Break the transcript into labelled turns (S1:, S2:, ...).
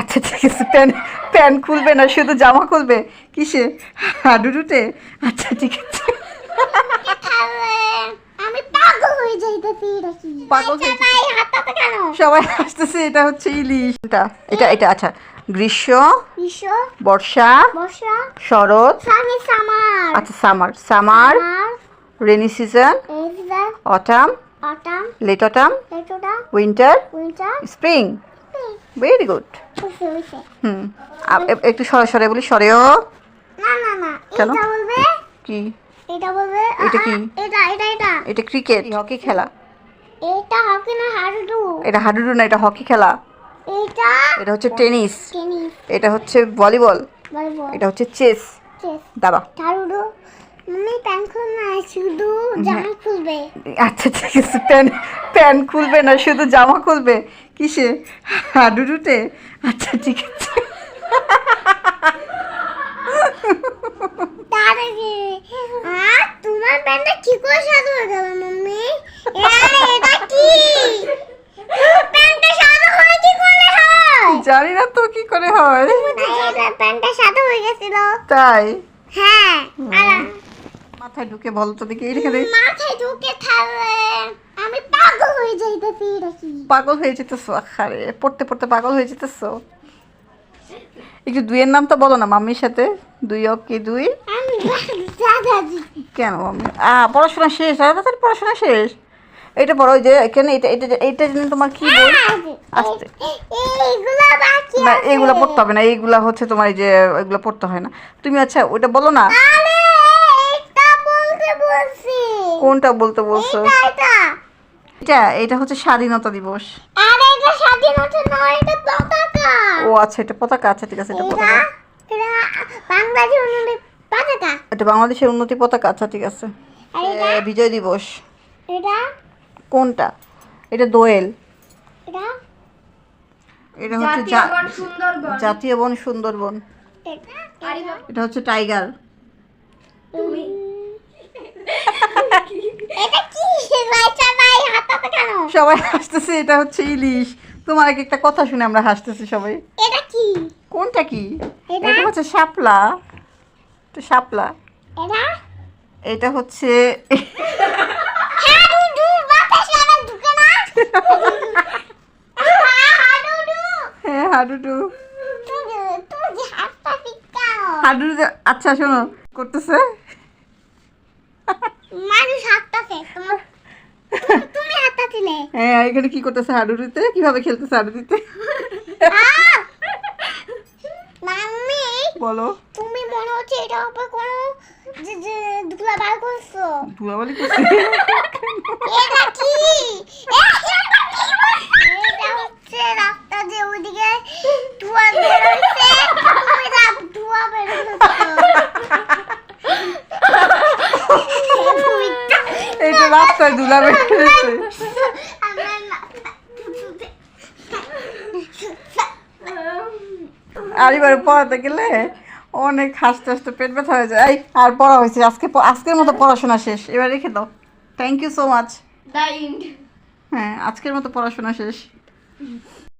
S1: আচ্ছা ঠিক আছে প্যান্ট প্যান্ট খুলবে না শুধু জামা খুলবে। কিসে? হাডুডুতে আচ্ছা ঠিক আছে। সবাই আসতেছে এটা হচ্ছে ইলিশ। এটা এটা এটা আচ্ছা। গ্রীষ্ম বর্ষা
S2: বর্ষা
S1: শরৎ।
S2: সামার।
S1: আচ্ছা সামার সামার রেনি সিজন
S2: এভরিদার
S1: autumn
S2: autumn
S1: late autumn
S2: লেটোটা
S1: winter
S2: winter
S1: spring very good hmm. একটু সরে সরে বলি সরেও।
S2: না না না।
S1: কেন?
S2: এটা বলবে?
S1: কি?
S2: এটা বলবে?
S1: এটা কি?
S2: এটা এটা এটা।
S1: এটা ক্রিকেট হকি খেলা।
S2: এটা হকি না হাডুডু?
S1: এটা হাডুডু না এটা হকি খেলা।
S2: এটা?
S1: এটা হচ্ছে টেনিস।
S2: টেনিস।
S1: এটা হচ্ছে ভলিবল। এটা হচ্ছে চেস।
S2: চেস
S1: দাবা
S2: খুলবে না শুধু জামা খুলবে।
S1: আচ্ছা ঠিক আছে খুলবে না শুধু জামা খুলবে। কিসে? হাডুডুতে আচ্ছা ঠিক আছে।
S2: তোমার প্যান্টটা কি করে সাদা হয়ে গেল মাম্মি? এটা কি? প্যান্টটা সাদা হয় কি করে হয়?
S1: জানি না তো কি করে হয়।
S2: প্যান্টটা সাদা হয়ে গেছিল।
S1: তাই?
S2: হ্যাঁ
S1: মাথায় ঢুকে বলো তো দেখি এইখানে
S2: মাথায় ঢুকে থাকলে আমি পাগল হয়ে যাইতেছি দেখি।
S1: পাগল হয়ে যেতেছো আরে পড়তে পড়তে পাগল হয়ে যেতেছো। একটু দুইয়ের নাম তো বলো না মাম্মির সাথে দুই অকে দুই?
S2: আমি দাদাজি
S1: কেন মাম্মি আ পড়াশোনা শেষ আর তাড়াতাড়ি পড়াশোনা শেষ? এটা পড়ো ওই যে এখানে এটা এটা এটা জন্য তোমার কি বই? আস্তে।
S2: এইগুলা বাকি
S1: না
S2: আছে।
S1: এইগুলা পড়তে হবে না এইগুলা হচ্ছে তোমার এই যে এগুলো পড়তে হয় না। তুমি আচ্ছা ওইটা বলো না
S2: আরে এটা বলতে বলছি
S1: কোনটা বলতে বলছো?
S2: এটা এটা।
S1: হচ্ছে স্বাধীনতা দিবস।
S2: আরে এটা স্বাধীনতা নয় এটা পতাকা।
S1: ও আচ্ছা এটা পতাকা আচ্ছা ঠিক আছে এটা
S2: এটা
S1: পতাকা।
S2: এটা বাংলাদেশ উন্নয়নের পতাকা।
S1: এটা বাংলাদেশের উন্নতি পতাকা আচ্ছা ঠিক আছে।
S2: এটা?
S1: বিজয় দিবস।
S2: এটা?
S1: কোনটা? এটা দোয়েল।
S2: এটা?
S1: এটা হচ্ছে জাতীয় বন সুন্দরবন।
S2: এটা?
S1: এটা হচ্ছে টাইগার।
S2: তুমি?
S1: সবাই হাসতেছে এটা হচ্ছে ইলিশ। তোমার এক একটা কথা শুনে আমরা হাসতেছি সবাই।
S2: এটা কি?
S1: কোনটা কি?
S2: এটা?
S1: হচ্ছে শাপলা। এটা শাপলা।
S2: এটা?
S1: এটা হচ্ছে হ্যাঁ হাডুডু। হাডুডু আচ্ছা শোনো। করতেছে?
S2: মানুষ হাতটাছে তোমার তুমি- হাতটা ছিলে।
S1: হ্যাঁ এখানে কি করতেছে হাডুডুতে কীভাবে খেলতেছে হাডুডুতে!
S2: মাম্মি
S1: বলো।
S2: তুমি মনে হচ্ছে এটা উপর কোনো দুলা বার করছ।
S1: ধুলাবালি করছ?
S2: এটা কি এটা হচ্ছে রাস্তা যে ওইদিকে ধোঁয়া বেরোচ্ছে তুমি যা ধোঁয়া বেরোচ্ছে
S1: এইটা রাস্তায় ধুলা বেরিয়েছে আর এবার পড়াতে গেলে অনেক হাসতে হাসতে পেট ব্যথা হয়ে যায়। আর পড়া হয়েছে। আজকে আজকের মতো পড়াশোনা শেষ। এবার রেখে দাও। থ্যাংক ইউ সো মাচ হ্যাঁ আজকের মতো পড়াশোনা শেষ।